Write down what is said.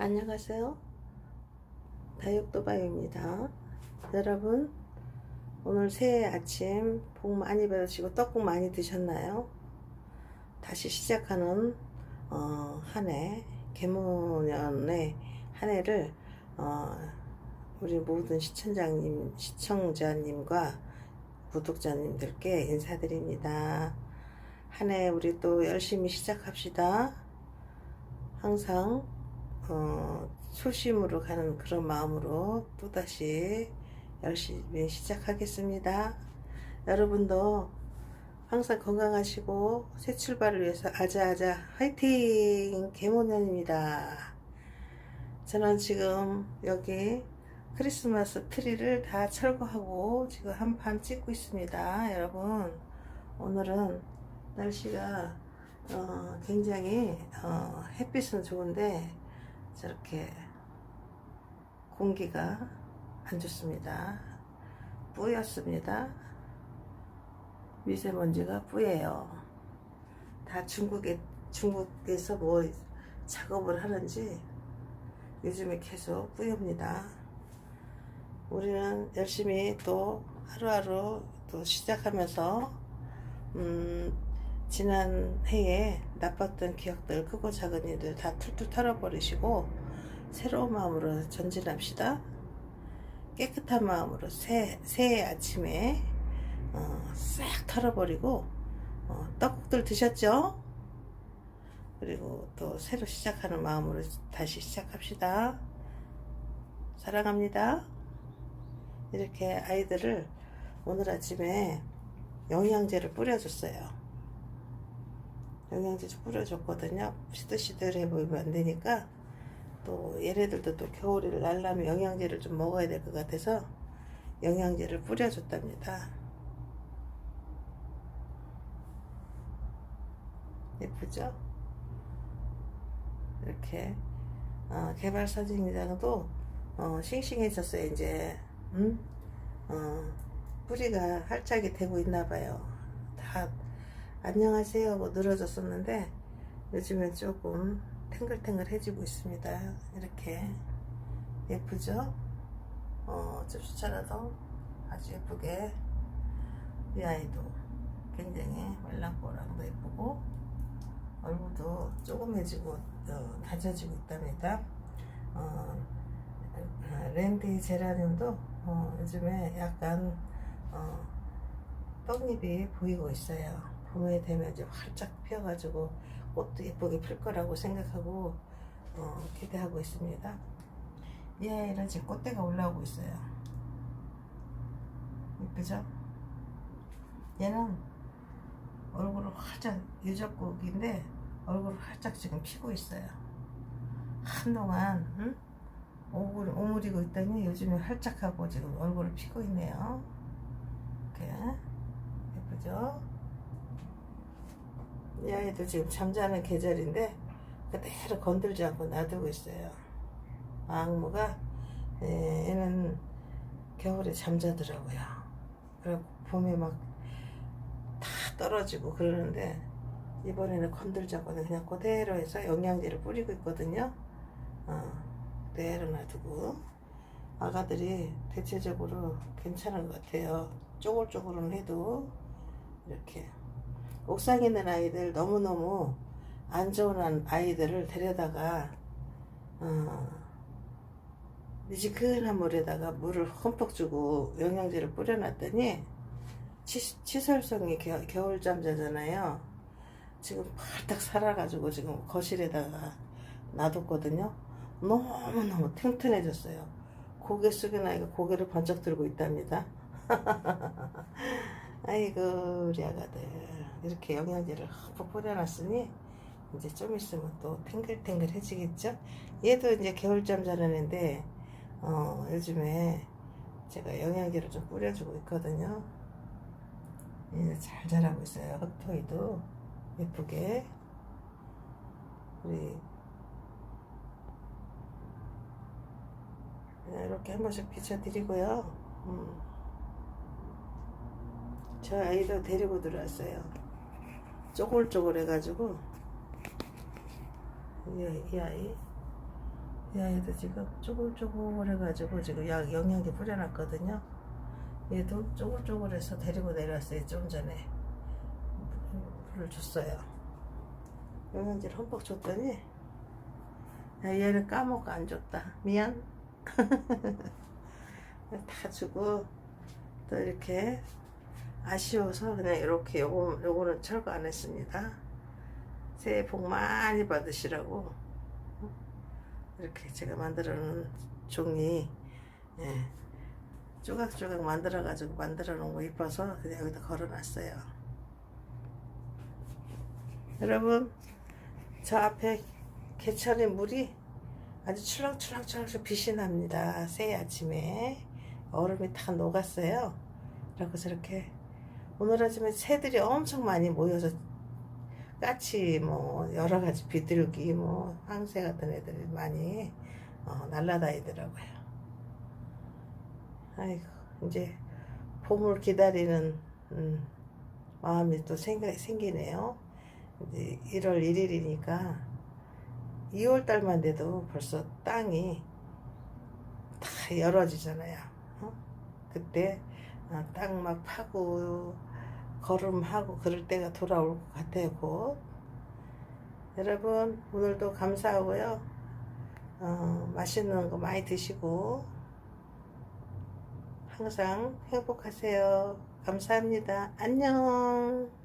안녕하세요. 다육도바입니다. 여러분, 오늘 새해 아침 복 많이 받으시고 떡국 많이 드셨나요? 다시 시작하는 어, 한 해, 개모년의 한 해를 어, 우리 모든 시청자님, 시청자님과 구독자님들께 인사드립니다. 한 해 우리 또 열심히 시작합시다. 항상 어, 초심으로 가는 그런 마음으로 또다시 열심히 시작하겠습니다. 여러분도 항상 건강하시고 새 출발을 위해서 아자아자 화이팅! 개모년입니다. 저는 지금 여기 크리스마스 트리를 다 철거하고 지금 한 판 찍고 있습니다. 여러분, 오늘은 날씨가 어, 굉장히 어, 햇빛은 좋은데 저렇게 공기가 안 좋습니다. 뿌였습니다. 미세먼지가 뿌예요. 다 중국에 중국에서 뭐 작업을 하는지 요즘에 계속 뿌엽니다. 우리는 열심히 또 하루하루 또 시작하면서 음, 지난 해에 나빴던 기억들 크고 작은 일들 다 툴툴 털어버리시고 새로운 마음으로 전진합시다. 깨끗한 마음으로 새, 새해 아침에 어, 싹 털어버리고 어, 떡국들 드셨죠? 그리고 또 새로 시작하는 마음으로 다시 시작합시다. 사랑합니다. 이렇게 아이들을 오늘 아침에 영양제를 뿌려줬어요. 영양제 좀 뿌려줬거든요. 시들시들해 보이면 안 되니까 또 얘네들도 또 겨울을 날라면 영양제를 좀 먹어야 될 것 같아서 영양제를 뿌려줬답니다. 예쁘죠? 이렇게 어, 개발사진이랑도 어, 싱싱해졌어요 이제 음? 어, 뿌리가 활짝이 되고 있나 봐요 다 안녕하세요 하고 늘어졌었는데 요즘엔 조금 탱글탱글해지고 있습니다 이렇게 예쁘죠? 어, 쫓쫓아라도 아주 예쁘게 이 아이도 굉장히 말랑꼬랑도 예쁘고 얼굴도 조금해지고 어, 다져지고 있답니다. 어, 랜디 제라늄도 어, 요즘에 약간 어, 떡잎이 보이고 있어요. 봄에 되면 이제 활짝 피어가지고 꽃도 예쁘게 필 거라고 생각하고 어, 기대하고 있습니다. 이 아이는 지금 꽃대가 올라오고 있어요. 예쁘죠? 얘는 얼굴을 활짝 유적국인데 얼굴을 활짝 지금 피고 있어요. 한동안 응? 오물, 오므리고 있더니 요즘에 활짝하고 지금 얼굴을 피고 있네요. 이렇게 예쁘죠? 이 아이도 지금 잠자는 계절인데 그대로 건들지 않고 놔두고 있어요. 악무가 예, 얘는 겨울에 잠자더라고요. 그리고 봄에 막 다 떨어지고 그러는데 이번에는 않고 그냥 그대로 해서 영양제를 뿌리고 있거든요. 어, 그대로 놔두고 아가들이 대체적으로 괜찮은 것 같아요. 쪼글쪼글은 해도 이렇게 옥상에 있는 아이들 너무너무 안 좋은 아이들을 데려다가 어, 미지근한 물에다가 물을 흠뻑 주고 영양제를 뿌려놨더니 치, 치설성이 겨, 겨울 잠자잖아요. 지금 발딱 살아가지고 지금 거실에다가 놔뒀거든요. 너무너무 튼튼해졌어요. 고개 숙인 아이가 고개를 번쩍 들고 있답니다. 아이고 우리 아가들 이렇게 영양제를 흠뻑 뿌려놨으니 이제 좀 있으면 또 탱글탱글 해지겠죠? 얘도 이제 겨울잠 자는 애인데 어, 요즘에 제가 영양제를 좀 뿌려주고 있거든요. 얘는 잘 자라고 있어요. 흑토이도 예쁘게 우리 이렇게 한 번씩 비춰드리고요. 음. 저 아이도 데리고 들어왔어요. 쪼글쪼글 해가지고 이, 이 아이 이 아이도 지금 쪼글쪼글해가지고 지금 약 영양제 뿌려놨거든요. 얘도 쪼글쪼글해서 데리고 내려왔어요. 좀 전에 물을 줬어요. 영양제를 흠뻑 줬더니 야, 얘를 까먹고 안 줬다. 미안. 다 주고 또 이렇게 아쉬워서 그냥 이렇게 요거, 요거는 철거 안 했습니다. 새해 복 많이 받으시라고 이렇게 제가 만들어 놓은 종이 예, 조각조각 만들어 가지고 만들어 놓은 거 이뻐서 그냥 여기다 걸어 놨어요. 여러분 저 앞에 개천의 물이 아주 출렁출렁출렁 빛이 납니다. 새해 아침에 얼음이 다 녹았어요. 그래서 저렇게 오늘 아침에 새들이 엄청 많이 모여서 까치 뭐 여러 가지 비둘기 뭐 항새 같은 애들이 많이 어, 날라다니더라고요. 아이고 이제 봄을 기다리는 음, 마음이 또 생겨, 생기네요. 이제 1월 1일이니까 2월 달만 돼도 벌써 땅이 다 열어지잖아요. 어? 그때 어, 땅막 파고 걸음하고 그럴 때가 돌아올 것 같아요. 곧. 여러분 오늘도 감사하고요. 어, 맛있는 거 많이 드시고 항상 행복하세요. 감사합니다. 안녕.